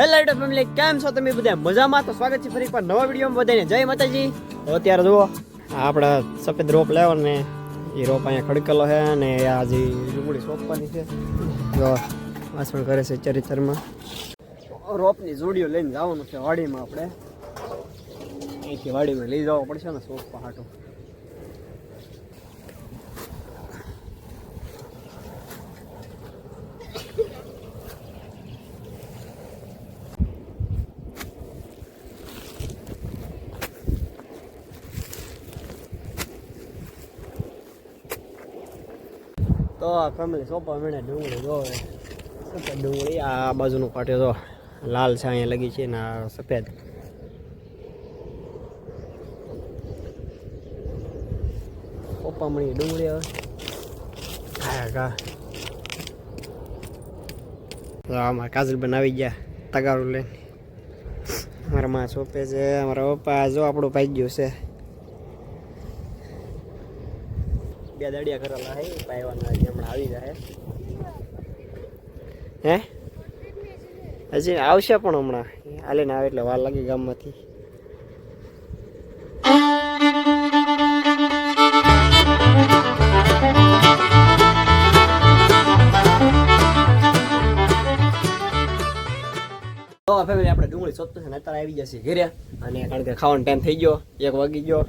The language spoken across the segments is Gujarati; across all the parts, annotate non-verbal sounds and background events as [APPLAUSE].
હેલો યુટ્યુબ ફેમિલી કેમ છો તમે બધા? મજામાં? તો સ્વાગત છે ફરી એકવાર નવા વિડીયોમાં બધાને. જય માતાજી. તો અત્યારે જુઓ આપણે સફેદ રોપ લેવો ને એ રોપ અહીંયા ખડકેલો છે અને આ જે સોંપવાની છે, જો વાસણ કરે છે ચરિત્રમાં. રોપની જોડીઓ લઈને જવાનું છે વાડીમાં આપણે. અહીંથી વાડીમાં લઈ જવા પડશે ને સોંપવા હાટું. તો ફેમિલી સોપા મળે ડુંગળી જોવે સફેદ ડુંગળી? આ બાજુનું પાટે તો લાલ છે, અહીંયા લગી છે ને આ સફેદ. પપ્પા મળી ડુંગળી તો આમાં કાજલબેન આવી ગયા તગારું લઈને. મારા માં સોંપે છે, અમારા પપ્પા, જો આપણું ભાઈ ગયું છે. બે દડિયા કરેલા હે પાયવાના હમણાં આવી જાય હે? હજી આવશે પણ હમણાં. હાલે ને આવે એટલે વાર લાગી ગામમાંથી. ફેમિલી આપણે ડુંગળી સોધતું છે ને અત્યારે આવી જશે ઘેર્યા અને કારણ કે ખાવાનો ટાઈમ થઈ ગયો, એક વાગી ગયો.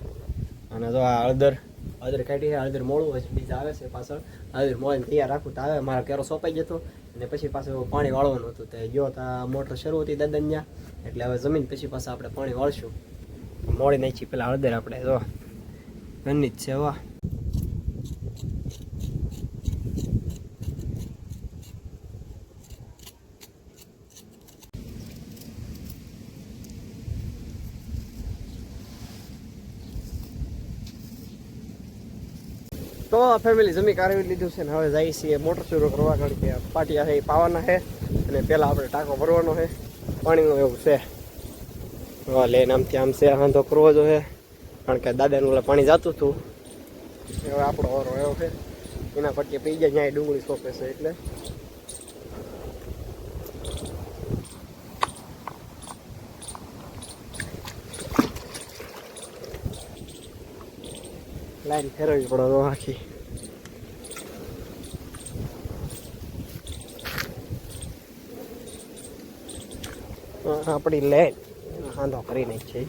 અને જો આ હળદર હળદર કાઢી હળદર મોડું હોય બીજા આવે છે પાછળ. હળદર મોડીને તૈયાર રાખું, તો આવે, મારા કેરો સોંપાઈ જતો અને પછી પાછું પાણી વાળવાનું હતું. તો ગયો તો મોટર શરૂ હતી દાદન્યા એટલે હવે જમીન પછી પાછા આપણે પાણી વાળશું. મોડી નાખી, પેલા હળદર આપણે, જો. ઘરની જ છે વાહ તો ફેમિલી જમી કારવી લીધું છે ને હવે જાય છીએ મોટર શરૂ કરવા, કારણ કે પાટિયા છે, એ પાવાના છે. અને પહેલાં આપણે ટાંકો ભરવાનો છે. પાણીનું એવું છે. લઈને આમથી આમ છે વાંધો કરવો જો છે. કારણ કે દાદાનું ઓલા પાણી જતું હતું. હવે આપણો વારો એવો છે. એના પટ્ટી પી જાય ત્યાં ડુંગળી સોંપે છે એટલે. લાઈન ફેરવવી પડે તો આખી. આપણી લેન હાંધો કરી નાખી છે.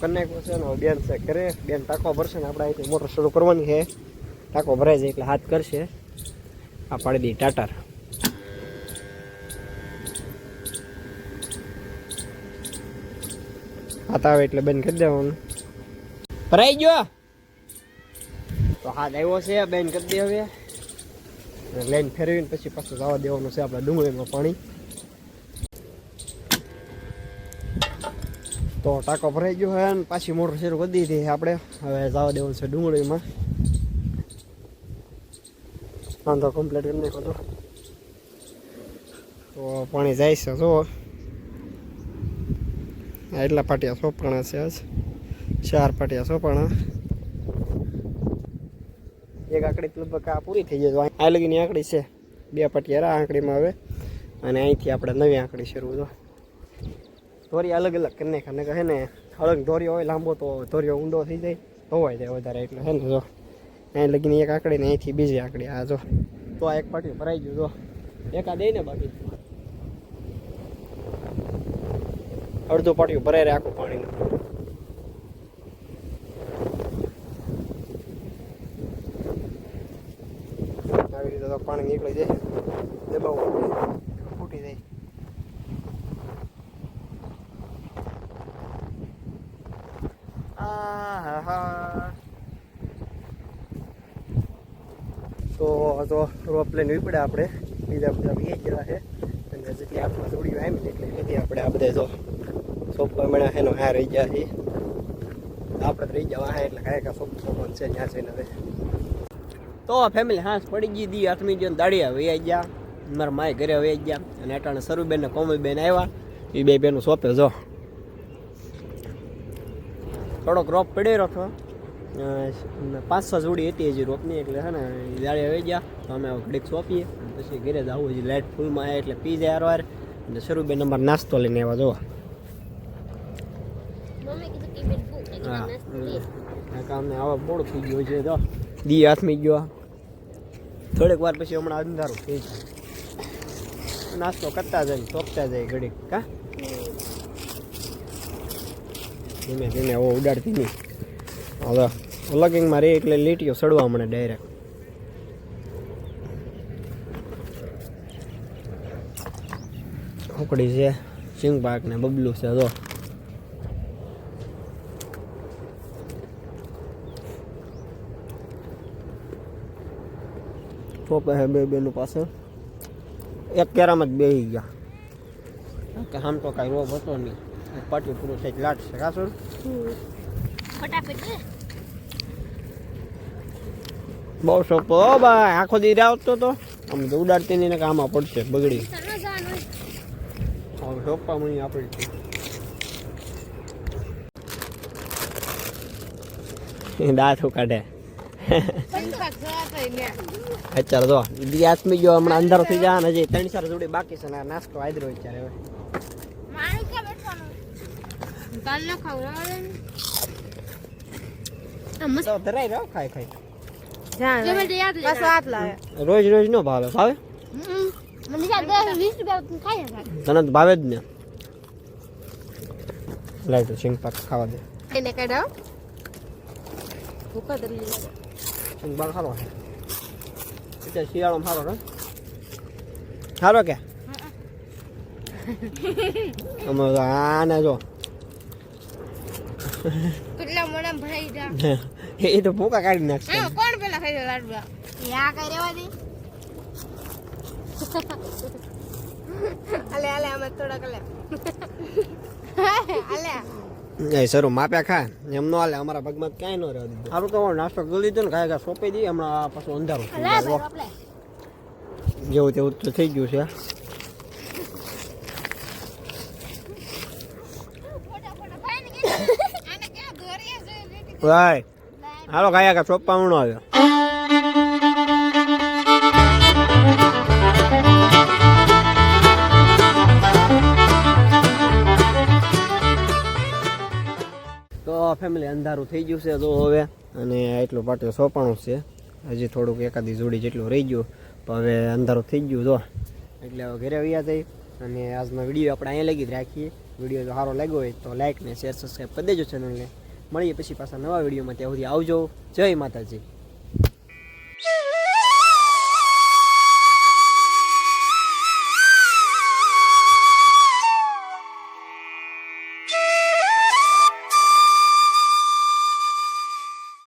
કરી નાખ્યો છે ને બેન છે કરે બેન ટાંકો ભરશે ને આપણે અહીંથી મોટર શરૂ કરવાની છે. ટાંકો ભરાય છે એટલે હાથ કરશે. આ પાડી દી ટાટર. હાથ આવે એટલે બંધ કરી દેવાનું. ભરાઈ ગયો? તો હાથ આવ્યો છે બેન કરી દે હવે. લાઈન ફેરવીને પછી પાછું જવા દેવાનું છે આપણે ડુંગળીમાં પાણી. તો ટાંકો ભરાઈ ગયો હોય ને પાછી મોટર શરૂ કરી દીધી આપણે. હવે જવા દેવાનું છે ડુંગળીમાં. વાંધો કમ્પ્લીટ કરી નાખો તો. પાણી જાય છે જો એટલા પાટિયા સોંપણા છે આજ. ચાર પાટિયા સોંપણા. એક આંકડી લગભગ આ પૂરી થઈ જાય. આ લગીની આંકડી છે. બે પાટિયા આ આંકડીમાં આવે અને અહીંથી આપણે નવી આંકડી શરૂ જો ધોરી અલગ અલગ કરી નાખ્યા ને કહે ને અલગ ધોરીઓ હોય, લાંબો તો ધોરીઓ ઊંડો થઈ જાય. ધોવાઈ જાય વધારે એટલે હે ને જો. અહીં લગીની એક આંકડી ને અહીંથી બીજી આંકડી. આ જો. તો આ એક પાટિયું ભરાઈ ગયું જો. એકા દઈ ને બાકી. અડધું પાટિયું ભરાઈ રહે આખું પાણીનું. આવી રીતે તો પાણી નીકળી જાય. દબાવવું ફૂટી જાય. તો તો રોપ લઈને ઉપડે આપણે. બીજા બધા બી ગયા છે. અને જેટલી આખમાં થોડી એમ એટલે લીધી આપણે આ બધા જો સોપવા હમણાં એનો હા રહી ગયા છે આપણે રહી જવા એટલે કાંઈ કાંઈ સોપ સોપવાનું છે ત્યાં જઈને હવે. તો ફેમિલી હાંસ પડી ગઈ દી આઠમી જો દાડી આવી ગયા. મારા માય ઘરે આવી ગયા. અને અટાણે સરુબેન ને કોમલબેન આવ્યા. એ બે બેનું સોંપે જો. થોડોક રોપ પડ્યો હતો. પાંચસો જોડી હતી હજી રોપની, એટલે હે ને જાળી આવી ગયા. તો અમે ઘડીક સોંપીએ. પછી ઘરે જ આવું હજી લાઇટ ફૂલમાં આવે એટલે પી જાય હારવાર. અને શરૂ નંબર નાસ્તો લઈને આવવા જોવા મમ્મી કીધું કે બેન ભૂખ લાગી હા કામને આવા મોડું થઈ ગયું છે. તો દી હાથમી ગયો થોડીક વાર પછી હમણાં અંધારું થઈ જાય નાસ્તો કરતા જાય ચોકતા જાય ઘડીક કા ધીમે ધીમે ઓ ઉડાડતી નહીં હવે લગિંગમાં રહે એટલે લીટીઓ સડવા મને ડાયરેક્ટ ખોકડી છે સિંગ પાક ને બબલું છે તો ટોપે હે બે બેનું પાસે એક કેરામાં જ બેસી ગયા. કે આમ તો કાંઈ રોગ હતો નહીં. પાટી પૂરું થઈ લાટ છે કાશું બહુ સોપો ભાઈ. આખો દી આવતો તો. આમ તો ઉડાડતી નહીં ને પડશે બગડી. હવે સોપા મણી આપણી દાંત કાઢે અત્યારે જો બીજી આથમી ગયો હમણાં અંધારો થઈ જાય હજી ત્રણ ચાર જોડી બાકી છે ને નાસ્તો આદરો અત્યારે હવે. રોજ રોજ નો ભાવે ભાવે? તને ભાવે જ ને. લાઈટ સિંગ પાક ખાવા દે. એને કાઢાવ ભૂખા ધરી પાક સારો છે અત્યારે શિયાળામાં સારો ને સારો કે? અમે આને જો. કેટલા મોડા ભરાઈ જા. [LAUGHS] એ તો ભૂકા કાઢી નાખશે. કોણ પેલા ખાઈ જાય લાડવા? યા કઈ રેવા દે? અલે અલે આમાં થોડાક અલે અલે [LAUGHS] [LAUGHS] એ સર માપ્યા ખા. એમ નો હાલે અમારા પગમાં ક્યાંય ન રહેવા દીધું. સારું તો નાસ્તો કરી લીધો ને કાંઈ કાંઈ સોંપી દઈએ હમણાં આ પાછું અંધારું જેવું તેવું તો થઈ ગયું છે. ભાઈ હાલો કાયા કા ઊણો આવ્યો. ફેમિલી અંધારું થઈ ગયું છે તો હવે. અને એટલું પાટું સોંપાણું છે. હજી થોડુંક એકાદી જોડી જેટલું રહી ગયું. તો હવે અંધારું થઈ ગયું તો એટલે હવે ઘરે આવ્યા થઈ અને આજનો વીડિયો આપણે અહીંયા લગી જ રાખીએ. વીડિયો જો સારો લાગ્યો હોય તો લાઇક ને શેર સબસ્ક્રાઈબ કરી દેજો ચેનલને મળીએ પછી પાછા નવા વિડીયોમાં. ત્યાં સુધી આવજો. જય માતાજી.